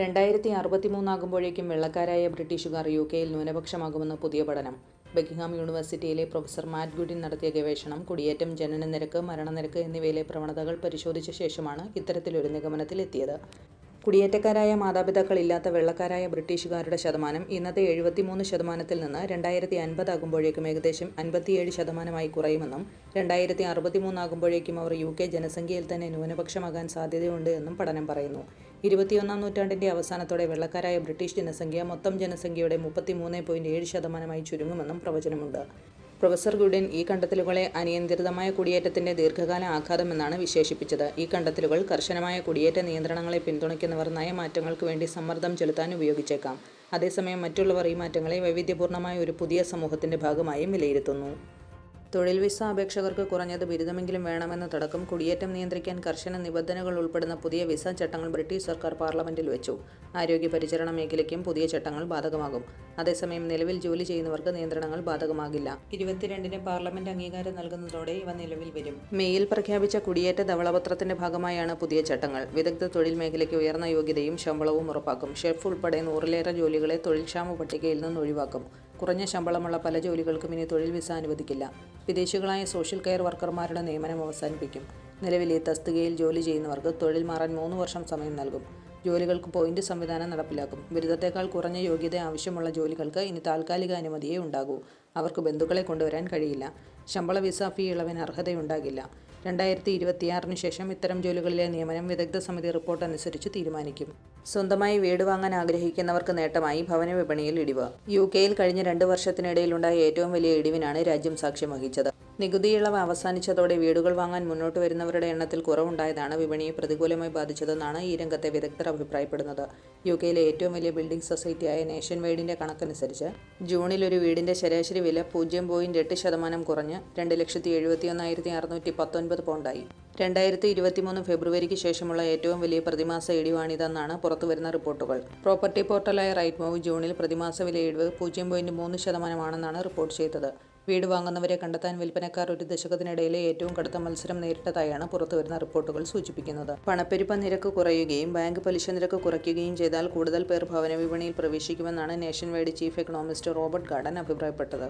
രണ്ടായിരത്തി അറുപത്തിമൂന്നാകുമ്പോഴേക്കും വെള്ളക്കാരായ ബ്രിട്ടീഷുകാർ യു കെയിൽ ന്യൂനപക്ഷമാകുമെന്ന് പുതിയ പഠനം. ബക്കിംഗ്ഹാം യൂണിവേഴ്സിറ്റിയിലെ പ്രൊഫസർ മാറ്റ് ഗുഡിൻ നടത്തിയ ഗവേഷണം കുടിയേറ്റം ജനനനിരക്ക് മരണനിരക്ക് എന്നിവയിലെ പ്രവണതകൾ പരിശോധിച്ച ശേഷമാണ് ഇത്തരത്തിലൊരു നിഗമനത്തിലെത്തിയത്. കുടിയേറ്റക്കാരായ മാതാപിതാക്കളില്ലാത്ത വെള്ളക്കാരായ ബ്രിട്ടീഷുകാരുടെ ശതമാനം ഇന്നത്തെ എഴുപത്തിമൂന്ന് ശതമാനത്തിൽ നിന്ന് രണ്ടായിരത്തി അൻപതാകുമ്പോഴേക്കും ഏകദേശം അൻപത്തിയേഴ് ശതമാനമായി കുറയുമെന്നും രണ്ടായിരത്തി അറുപത്തിമൂന്നാകുമ്പോഴേക്കും അവർ യു കെ ജനസംഖ്യയിൽ തന്നെ ന്യൂനപക്ഷമാകാൻ സാധ്യതയുണ്ട് എന്നും പഠനം പറയുന്നു. ഇരുപത്തിയൊന്നാം നൂറ്റാണ്ടിന്റെ അവസാനത്തോടെ വെള്ളക്കാരായ ബ്രിട്ടീഷ് ജനസംഖ്യ മൊത്തം ജനസംഖ്യയുടെ മുപ്പത്തിമൂന്ന് പോയിന്റ് ഏഴ് ശതമാനമായി ചുരുങ്ങുമെന്നും പ്രവചനമുണ്ട്. പ്രൊഫസർ ഗുഡിൻ ഈ കണ്ടെത്തലുകളെ അനിയന്ത്രിതമായ കുടിയേറ്റത്തിന്റെ ദീർഘകാല ആഘാതമെന്നാണ് വിശേഷിപ്പിച്ചത്. ഈ കണ്ടെത്തലുകൾ കർശനമായ കുടിയേറ്റ നിയന്ത്രണങ്ങളെ പിന്തുണയ്ക്കുന്നവർ നയമാറ്റങ്ങൾക്ക് വേണ്ടി സമ്മർദ്ദം ചെലുത്താൻ ഉപയോഗിച്ചേക്കാം. അതേസമയം മറ്റുള്ളവർ ഈ മാറ്റങ്ങളെ വൈവിധ്യപൂർണമായ ഒരു പുതിയ സമൂഹത്തിന്റെ ഭാഗമായും വിലയിരുത്തുന്നു. തൊഴിൽ വിസ അപേക്ഷകർക്ക് കുറഞ്ഞത് ബിരുദമെങ്കിലും വേണമെന്ന തടക്കം കുടിയേറ്റം നിയന്ത്രിക്കാൻ കർശന നിബന്ധനകൾ ഉൾപ്പെടുന്ന പുതിയ വിസ ചട്ടങ്ങൾ ബ്രിട്ടീഷ് സർക്കാർ പാർലമെന്റിൽ വെച്ചു. ആരോഗ്യ പരിചരണ മേഖലയ്ക്കും പുതിയ ചട്ടങ്ങൾ ബാധകമാകും. അതേസമയം നിലവിൽ ജോലി ചെയ്യുന്നവർക്ക് നിയന്ത്രണങ്ങൾ ബാധകമാകില്ല. ഇരുപത്തിരണ്ടിന് പാർലമെന്റ് അംഗീകാരം നൽകുന്നതോടെ ഇവ നിലവിൽ വരും. മേയിൽ പ്രഖ്യാപിച്ച കുടിയേറ്റ ധവളപത്രത്തിന്റെ ഭാഗമായാണ് പുതിയ ചട്ടങ്ങൾ. വിദഗ്ധ തൊഴിൽ മേഖലയ്ക്ക് ഉയർന്ന യോഗ്യതയും ശമ്പളവും ഉറപ്പാക്കും. ഷെഫ് ഉൾപ്പെടെ നൂറിലേറെ ജോലികളെ തൊഴിൽ ക്ഷാമ പട്ടികയിൽ നിന്ന് ഒഴിവാക്കും. കുറഞ്ഞ ശമ്പളമുള്ള പല ജോലികൾക്കും ഇനി തൊഴിൽ വിസ അനുവദിക്കില്ല. വിദേശികളായ സോഷ്യൽ കെയർ വർക്കർമാരുടെ നിയമനം അവസാനിപ്പിക്കും. നിലവിലെ തസ്തികയിൽ ജോലി ചെയ്യുന്നവർക്ക് തൊഴിൽ മാറാൻ മൂന്ന് വർഷം സമയം നൽകും. ജോലികൾക്ക് പോയിന്റ് സംവിധാനം നടപ്പിലാക്കും. ബിരുദത്തേക്കാൾ കുറഞ്ഞ യോഗ്യത ആവശ്യമുള്ള ജോലികൾക്ക് ഇനി താൽക്കാലിക അനുമതിയേ ഉണ്ടാകൂ. അവർക്ക് ബന്ധുക്കളെ കൊണ്ടുവരാൻ കഴിയില്ല. ശമ്പള വിസ ഫീ ഇളവിന് അർഹതയുണ്ടാകില്ല. രണ്ടായിരത്തി ഇരുപത്തിയാറിന് ശേഷം ഇത്തരം ജോലികളിലെ നിയമനം വിദഗ്ധ സമിതി റിപ്പോർട്ട് അനുസരിച്ച് തീരുമാനിക്കും. സ്വന്തമായി വീട് വാങ്ങാൻ ആഗ്രഹിക്കുന്നവർക്ക് നേട്ടമായി ഭവന വിപണിയിൽ ഇടിവ്. യു കെയിൽ കഴിഞ്ഞ രണ്ട് വർഷത്തിനിടയിലുണ്ടായ ഏറ്റവും വലിയ ഇടിവിനാണ് രാജ്യം സാക്ഷ്യം വഹിച്ചത്. നികുതി ഇളവ് അവസാനിച്ചതോടെ വീടുകൾ വാങ്ങാൻ മുന്നോട്ട് വരുന്നവരുടെ എണ്ണത്തിൽ കുറവുണ്ടായതാണ് വിപണിയെ പ്രതികൂലമായി ബാധിച്ചതെന്നാണ് ഈ രംഗത്തെ വിദഗ്ധർ അഭിപ്രായപ്പെടുന്നത്. യു കെയിലെ ഏറ്റവും വലിയ ബിൽഡിംഗ് സൊസൈറ്റിയായ നേഷൻ വൈഡിന്റെ കണക്കനുസരിച്ച് ജൂണിൽ ഒരു വീടിന്റെ ശരാശരി വില പൂജ്യം പോയിന്റ് എട്ട് ശതമാനം കുറഞ്ഞ് രണ്ട് ലക്ഷത്തി എഴുപത്തിയൊന്നായിരത്തി അറുന്നൂറ്റി പത്തൊൻപത് പൗണ്ടായി. രണ്ടായിരത്തി ഇരുപത്തിമൂന്ന് ഫെബ്രുവരിക്ക് ശേഷമുള്ള ഏറ്റവും വലിയ പ്രതിമാസ ഇടിവാണിതെന്നാണ് പുറത്തുവരുന്ന റിപ്പോർട്ടുകൾ. പ്രോപ്പർട്ടി പോർട്ടലായ റൈറ്റ് മൂവ് ജൂണിൽ പ്രതിമാസ വില ഇടിവ് പൂജ്യം പോയിന്റ് മൂന്ന് ശതമാനമാണെന്നാണ് റിപ്പോർട്ട് ചെയ്തത്. വീട് വാങ്ങുന്നവരെ കണ്ടെത്താൻ വിൽപ്പനക്കാർ ഒരു ദശകത്തിനിടയിലെ ഏറ്റവും കടുത്ത മത്സരം നേരിട്ടതായാണ് പുറത്തുവരുന്ന റിപ്പോർട്ടുകൾ സൂചിപ്പിക്കുന്നത്. പണപ്പെരുപ്പ നിരക്ക് കുറയുകയും ബാങ്ക് പലിശ നിരക്ക് കുറയ്ക്കുകയും ചെയ്താൽ കൂടുതൽ പേർ ഭവന വിപണിയിൽ പ്രവേശിക്കുമെന്നാണ് nationwide chief economist Robert Gardner അഭിപ്രായപ്പെട്ടത്.